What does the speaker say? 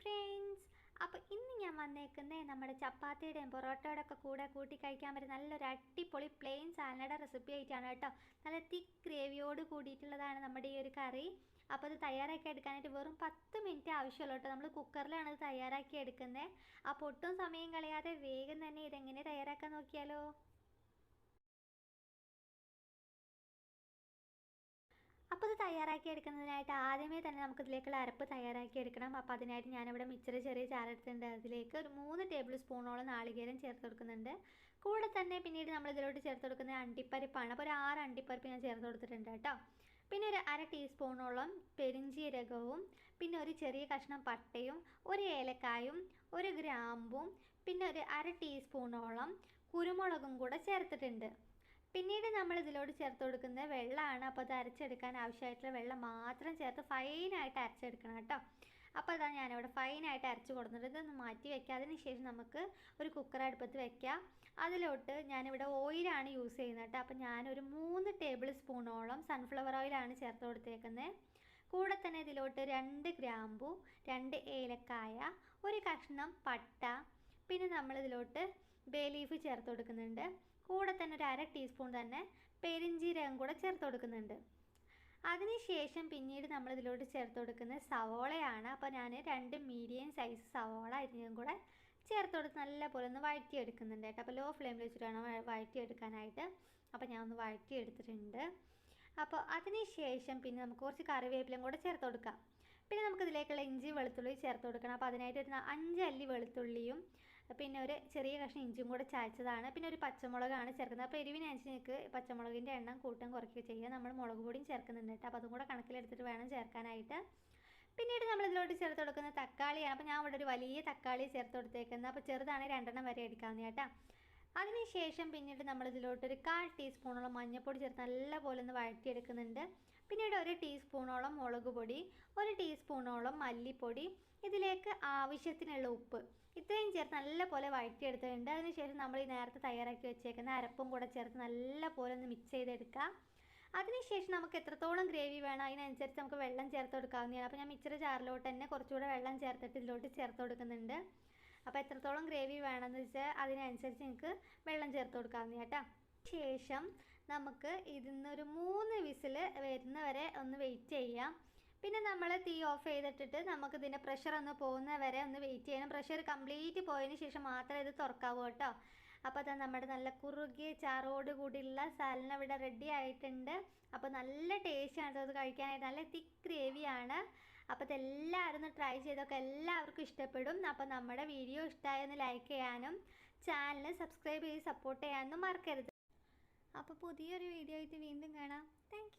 Friends അപ്പോൾ ഇന്ന് ഞാൻ വന്നേക്കുന്നത് നമ്മുടെ ചപ്പാത്തിയുടെയും പൊറോട്ടയുടെ ഒക്കെ കൂടെ കൂട്ടി കഴിക്കാൻ പറ്റിയ നല്ലൊരു അടിപൊളി പ്ലെയിൻ സാലഡ് റെസിപ്പി ആയിട്ടാണ് കേട്ടോ. നല്ല തിക്ക് ഗ്രേവിയോട് കൂടിയിട്ടുള്ളതാണ് നമ്മുടെ ഈ ഒരു കറി. അപ്പോൾ അത് തയ്യാറാക്കി എടുക്കാനായിട്ട് വെറും പത്ത് മിനിറ്റ് ആവശ്യമുള്ളൂ കേട്ടോ. നമ്മൾ കുക്കറിലാണ് ഇത് തയ്യാറാക്കി എടുക്കുന്നത് അപ്പോൾ ഒട്ടും സമയം കളയാതെ വേഗം തന്നെ ഇതെങ്ങനെ തയ്യാറാക്കാൻ നോക്കിയാലോ? തയ്യാറാക്കി എടുക്കുന്നതിനായിട്ട് ആദ്യമേ തന്നെ നമുക്ക് ഇതിലേക്കുള്ള അരപ്പ് തയ്യാറാക്കി എടുക്കണം. അപ്പോൾ അതിനായിട്ട് ഞാനിവിടെ മിച്ചറ് ചെറിയ ചാരെടുത്തിട്ടുണ്ട് അതിലേക്ക് ഒരു മൂന്ന് ടേബിൾ സ്പൂണോളം നാളികേരം ചേർത്ത് കൊടുക്കുന്നുണ്ട്. കൂടെ തന്നെ പിന്നീട് നമ്മൾ ഇതിലോട്ട് ചേർത്ത് കൊടുക്കുന്ന അണ്ടിപ്പരിപ്പാണ്. അപ്പോൾ ഒരു ആറ് അണ്ടിപ്പരിപ്പ് ഞാൻ ചേർത്ത് കൊടുത്തിട്ടുണ്ട് കേട്ടോ. പിന്നെ ഒരു അര ടീസ്പൂണോളം പെരിഞ്ചീരകവും പിന്നെ ഒരു ചെറിയ കഷ്ണം പട്ടയും ഒരു ഏലക്കായും ഒരു ഗ്രാമ്പും പിന്നെ ഒരു അര ടീസ്പൂണോളം കുരുമുളകും കൂടെ ചേർത്തിട്ടുണ്ട്. പിന്നീട് നമ്മൾ ഇതിലോട് ചേർത്ത് കൊടുക്കുന്ന വെള്ളമാണ്. അപ്പോൾ അത് അരച്ചെടുക്കാൻ ആവശ്യമായിട്ടുള്ള വെള്ളം മാത്രം ചേർത്ത് ഫൈനായിട്ട് അരച്ചെടുക്കണം കേട്ടോ. അപ്പോൾ അതാ ഞാനിവിടെ ഫൈനായിട്ട് അരച്ച് കൊടുത്തിട്ട് ഇതൊന്ന് മാറ്റി വെക്കുക അതിന് ശേഷം നമുക്ക് ഒരു കുക്കർ അടുപ്പത്ത് വെക്കാം. അതിലോട്ട് ഞാനിവിടെ ഓയിലാണ് യൂസ് ചെയ്യുന്നത് കേട്ടോ. അപ്പോൾ ഞാനൊരു മൂന്ന് ടേബിൾ സ്പൂണോളം സൺഫ്ലവർ ഓയിലാണ് ചേർത്ത് കൊടുത്തേക്കുന്നത്. കൂടെ തന്നെ ഇതിലോട്ട് രണ്ട് ഗ്രാമ്പു രണ്ട് ഏലക്കായ ഒരു കഷ്ണം പട്ട പിന്നെ നമ്മളിതിലോട്ട് ബേ ലീഫ് ചേർത്ത് കൊടുക്കുന്നുണ്ട്. കൂടെ തന്നെ ഒരു അര ടീസ്പൂൺ തന്നെ പെരിഞ്ജീരകം കൂടെ ചേർത്ത് കൊടുക്കുന്നുണ്ട്. അതിനുശേഷം പിന്നീട് നമ്മൾ ഇതിലോട്ട് ചേർത്ത് കൊടുക്കുന്നത് സവോളയാണ്. അപ്പോൾ ഞാൻ രണ്ട് മീഡിയം സൈസ് സവോള ഇതിനും കൂടെ ചേർത്ത് കൊടുത്ത് നല്ലപോലെ ഒന്ന് വഴറ്റിയെടുക്കുന്നുണ്ട് കേട്ടോ. അപ്പോൾ ലോ ഫ്ലെയിമിൽ വെച്ചിട്ട് വേണം വഴറ്റിയെടുക്കാനായിട്ട്. അപ്പോൾ ഞാൻ ഒന്ന് വഴറ്റിയെടുത്തിട്ടുണ്ട് അപ്പോൾ അതിനുശേഷം പിന്നെ നമുക്ക് കുറച്ച് കറിവേപ്പിലയും കൂടെ ചേർത്ത് കൊടുക്കാം. പിന്നെ നമുക്ക് ഇതിലേക്കുള്ള ഇഞ്ചി വെളുത്തുള്ളി ചേർത്ത് കൊടുക്കണം. അപ്പോൾ അതിനായിട്ട് ഒരു അഞ്ച് അല്ലി വെളുത്തുള്ളിയും പിന്നെ ഒരു ചെറിയ കഷ്ണം ഇഞ്ചിയും കൂടെ ചായച്ചതാണ്. പിന്നെ ഒരു പച്ചമുളകാണ് ചേർക്കുന്നത്. അപ്പോൾ എരിവിനനുസരിച്ച് പച്ചമുളകിന്റെ എണ്ണം കൂട്ടം കുറയ്ക്കുകയോ ചെയ്യുക. നമ്മൾ മുളക് പൊടിയും ചേർക്കുന്നുണ്ട് കേട്ടോ. അപ്പോൾ അതും കൂടെ കണക്കിലെടുത്തിട്ട് വേണം ചേർക്കാനായിട്ട്. പിന്നീട് നമ്മൾ ഇതിലോട്ട് ചേർത്ത് കൊടുക്കുന്ന തക്കാളിയാണ്. അപ്പോൾ ഞാൻ ഇവിടെ ഒരു വലിയ തക്കാളി ചേർത്ത് കൊടുത്തേക്കുന്നത്. അപ്പോൾ ചെറുതാണെങ്കിൽ രണ്ടെണ്ണം വരെ എടുക്കാവുന്ന കേട്ടോ. അതിനുശേഷം പിന്നീട് നമ്മൾ ഇതിലോട്ട് ഒരു കാൽ ടീസ്പൂണോളം മഞ്ഞൾപ്പൊടി ചേർത്ത് നല്ലപോലെ ഒന്ന് വഴറ്റിയെടുക്കുന്നുണ്ട്. പിന്നീട് ഒരു ടീസ്പൂണോളം മുളക് പൊടി ഒരു ടീസ്പൂണോളം മല്ലിപ്പൊടി ഇതിലേക്ക് ആവശ്യത്തിനുള്ള ഉപ്പ്. ഇത്രയും ചേർത്ത് നല്ലപോലെ വഴറ്റിയെടുത്തിട്ടുണ്ട്. അതിനുശേഷം നമ്മൾ ഈ നേരത്തെ തയ്യാറാക്കി വെച്ചേക്കുന്ന അരപ്പും കൂടെ ചേർത്ത് നല്ലപോലെ ഒന്ന് മിക്സ് ചെയ്തെടുക്കാം. അതിനുശേഷം നമുക്ക് എത്രത്തോളം ഗ്രേവി വേണം അതിനനുസരിച്ച് നമുക്ക് വെള്ളം ചേർത്ത് കൊടുക്കാവുന്നതാണ്. അപ്പോൾ ഞാൻ മിച്ചറ് ചാറിലോട്ട് തന്നെ കുറച്ചുകൂടെ വെള്ളം ചേർത്തിട്ട് ഇതിലോട്ട് ചേർത്ത് കൊടുക്കുന്നുണ്ട്. അപ്പോൾ എത്രത്തോളം ഗ്രേവി വേണമെന്ന് വെച്ചാൽ അതിനനുസരിച്ച് നിങ്ങൾക്ക് വെള്ളം ചേർത്ത് കൊടുക്കാവുന്ന കേട്ടോ. ശേഷം നമുക്ക് ഇതിന്നൊരു മൂന്ന് വിസിൽ വരുന്നവരെ ഒന്ന് വെയിറ്റ് ചെയ്യാം. പിന്നെ നമ്മൾ തീ ഓഫ് ചെയ്തിട്ടിട്ട് നമുക്ക് ഇതിന്റെ പ്രഷർ ഒന്ന് പോകുന്ന വരെ ഒന്ന് വെയിറ്റ് ചെയ്യണം. പ്രഷർ കംപ്ലീറ്റ് പോയതിന് ശേഷം മാത്രമേ ഇത് തുറക്കാവൂ കേട്ടോ. അപ്പോൾ അത് നമ്മുടെ നല്ല കുറുകിയ ചാറോട് കൂടിയുള്ള സാലന ഇവിടെ റെഡി ആയിട്ടുണ്ട്. അപ്പോൾ നല്ല ടേസ്റ്റാണ് അത് കഴിക്കാനായിട്ട്. നല്ല തിക്ക് ഗ്രേവിയാണ് അപ്പോൾ ഇതെല്ലാവരും ഒന്ന് ട്രൈ ചെയ്തൊക്കെ എല്ലാവർക്കും ഇഷ്ടപ്പെടും. അപ്പോൾ നമ്മുടെ വീഡിയോ ഇഷ്ടമായെന്ന് ലൈക്ക് ചെയ്യാനും ചാനൽ സബ്സ്ക്രൈബ് ചെയ്ത് സപ്പോർട്ട് ചെയ്യാനും മറക്കരുത്. അപ്പോൾ പുതിയൊരു വീഡിയോ ആയിട്ട് വീണ്ടും കാണാം. താങ്ക്